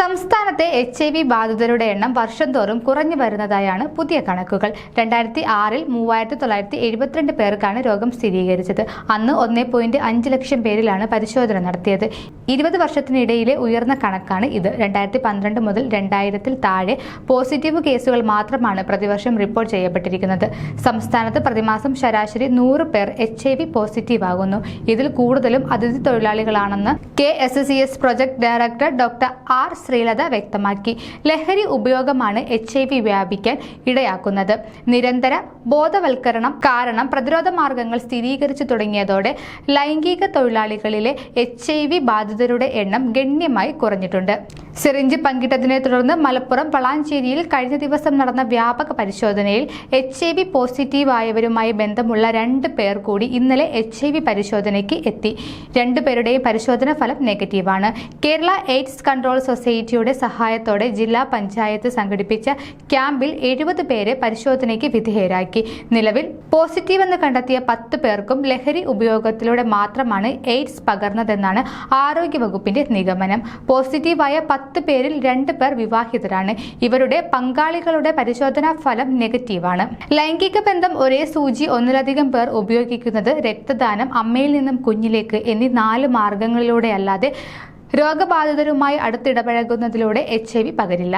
സംസ്ഥാനത്തെ H I V ബാധിതരുടെ എണ്ണം വർഷം തോറും കുറഞ്ഞു വരുന്നതായാണ് പുതിയ കണക്കുകൾ. രണ്ടായിരത്തി ആറിൽ മൂവായിരത്തി തൊള്ളായിരത്തി എഴുപത്തിരണ്ട് പേർക്കാണ് രോഗം സ്ഥിരീകരിച്ചത്. അന്ന് ഒന്നേ പോയിന്റ് അഞ്ച് ലക്ഷം പേരിലാണ് പരിശോധന നടത്തിയത്. ഇരുപത് വർഷത്തിനിടയിലെ ഉയർന്ന കണക്കാണ് ഇത്. രണ്ടായിരത്തി പന്ത്രണ്ട് മുതൽ രണ്ടായിരത്തിൽ താഴെ പോസിറ്റീവ് കേസുകൾ മാത്രമാണ് പ്രതിവർഷം റിപ്പോർട്ട് ചെയ്യപ്പെട്ടിരിക്കുന്നത്. സംസ്ഥാനത്ത് പ്രതിമാസം ശരാശരി നൂറ് പേർ എച്ച് ഐ വി പോസിറ്റീവ് ആകുന്നു. ഇതിൽ കൂടുതലും അതിഥി തൊഴിലാളികളാണെന്ന് K S C S project director doctor R Sreelatha വ്യക്തമാക്കി ലഹരി ഉപയോഗമാണ് എച്ച് ഐ വി വ്യാപിക്കാൻ ഇടയാക്കുന്നത് നിരന്തര ബോധവൽക്കരണം കാരണം പ്രതിരോധ മാർഗങ്ങൾ സ്ഥിരീകരിച്ചു തുടങ്ങിയതോടെ ലൈംഗിക തൊഴിലാളികളിലെ എച്ച് ഐ വി ബാധിതരുടെ എണ്ണം ഗണ്യമായി കുറഞ്ഞിട്ടുണ്ട് സിറിഞ്ച് പങ്കിട്ടതിനെ തുടർന്ന് മലപ്പുറം വളാഞ്ചേരിയിൽ കഴിഞ്ഞ ദിവസം നടന്ന വ്യാപക പരിശോധനയിൽ എച്ച് ഐ വി പോസിറ്റീവ് ആയവരുമായി ബന്ധമുള്ള രണ്ട് പേർ കൂടി ഇന്നലെ എച്ച് ഐ വി പരിശോധനയ്ക്ക് എത്തി. രണ്ടുപേരുടെയും പരിശോധന ഫലം നെഗറ്റീവാണ്. കേരള എയ്ഡ്സ് കൺട്രോൾ സൊസൈറ്റിയുടെ സഹായത്തോടെ ജില്ലാ പഞ്ചായത്ത് സംഘടിപ്പിച്ച ക്യാമ്പിൽ എഴുപത് പേരെ പരിശോധനയ്ക്ക് വിധേയരാക്കി. നിലവിൽ പോസിറ്റീവ് എന്ന് കണ്ടെത്തിയ പത്ത് പേർക്കും ലഹരി ഉപയോഗത്തിലൂടെ മാത്രമാണ് എയ്ഡ്സ് പകർന്നതെന്നാണ് ആരോഗ്യവകുപ്പിന്റെ നിഗമനം. പോസിറ്റീവായ പത്ത് പേരിൽ രണ്ട് പേർ വിവാഹിതരാണ്. ഇവരുടെ പങ്കാളികളുടെ പരിശോധനാ ഫലം നെഗറ്റീവാണ്. ലൈംഗിക ബന്ധം ഒരേ സൂചി ഒന്നിലധികം പേർ ഉപയോഗിക്കുന്നത് രക്തദാനം അമ്മയിൽ നിന്നും കുഞ്ഞിലേക്ക് എന്നീ നാല് മാർഗങ്ങളിലൂടെ അല്ലാതെ രോഗബാധിതരുമായി അടുത്തിടപഴകുന്നതിലൂടെ എച്ച് ഐ വി പകരില്ല.